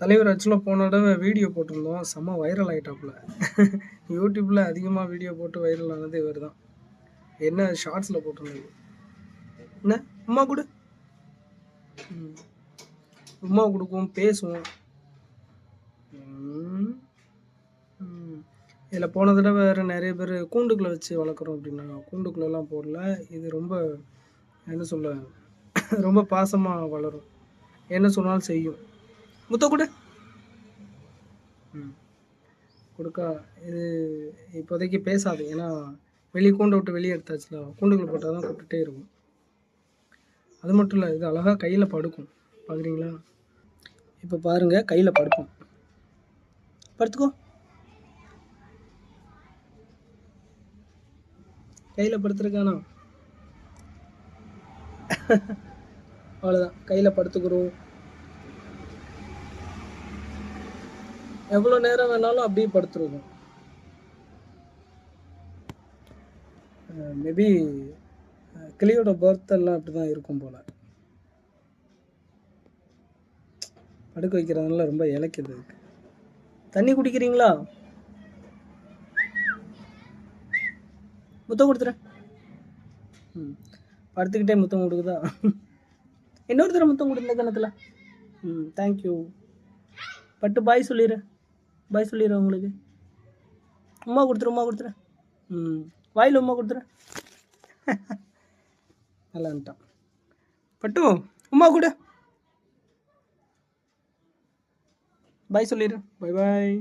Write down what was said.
தலைவர் ஆக்சுவலாக போன தடவை வீடியோ போட்டிருந்தோம். செம்ம வைரல் ஆகிட்டாப்புல யூடியூப்பில் அதிகமாக வீடியோ போட்டு வைரல் ஆனது இவர் தான் என்ன ஷார்ட்ஸில் போட்டிருந்தது. என்ன? உமா கொடு. ம். உமா கொடுக்கும் பேசுவோம். இதில் போன தடவை வேறு நிறைய பேர் கூண்டுக்குள்ளே வச்சு வளர்க்குறோம் அப்படின்னாங்க. கூண்டுக்குள்ளெல்லாம் போடல. இது ரொம்ப என்ன சொல்ல ரொம்ப பாசமாக வளரும். என்ன சொன்னாலும் செய்யும். முத்த கொடு. ம். கொடுக்கா. இது இப்போதைக்கு பேசாது. ஏன்னா வெளியே கூண்டை விட்டு வெளியே எடுத்தாச்சுல கூண்டுக்குள்ள போட்டால் தான் கூப்பிட்டுட்டே இருக்கும். அது மட்டும் இல்லை இது அழகாக கையில் படுக்கும். பார்க்குறீங்களா இப்போ பாருங்கள் கையில் படுக்கும். படுத்துக்கோ. கையில் படுத்துருக்கானா? அவ்வளோதான் கையில் படுத்துக்கிறோம். எவ்வளோ நேரம் வேணாலும் அப்படியே படுத்துருக்கும் மேபி கிளியோட பர்த் எல்லாம் அப்படி தான் இருக்கும் போல். படுக்க வைக்கிறதுனால ரொம்ப இலக்கியது தண்ணி குடிக்கிறீங்களா? முத்தம் கொடுத்துறேன் ம் படுத்துக்கிட்டே முத்தம் கொடுக்குதா? இன்னொரு தடவை முத்தம் கொடுத்த கிணத்துல ம் தேங்க்யூ பட்டு பாய் சொல்லிடுறேன் பாய் சொல்லிடுறேன் உங்களுக்கு. உமா கொடுத்துரு உமா கொடுத்துறேன் ம் வாயில் உமா கொடுத்துறேன் நல்லான்ட்டான் பட்டு உமா கூட. பாய் சொல்லிடுறேன். Bye bye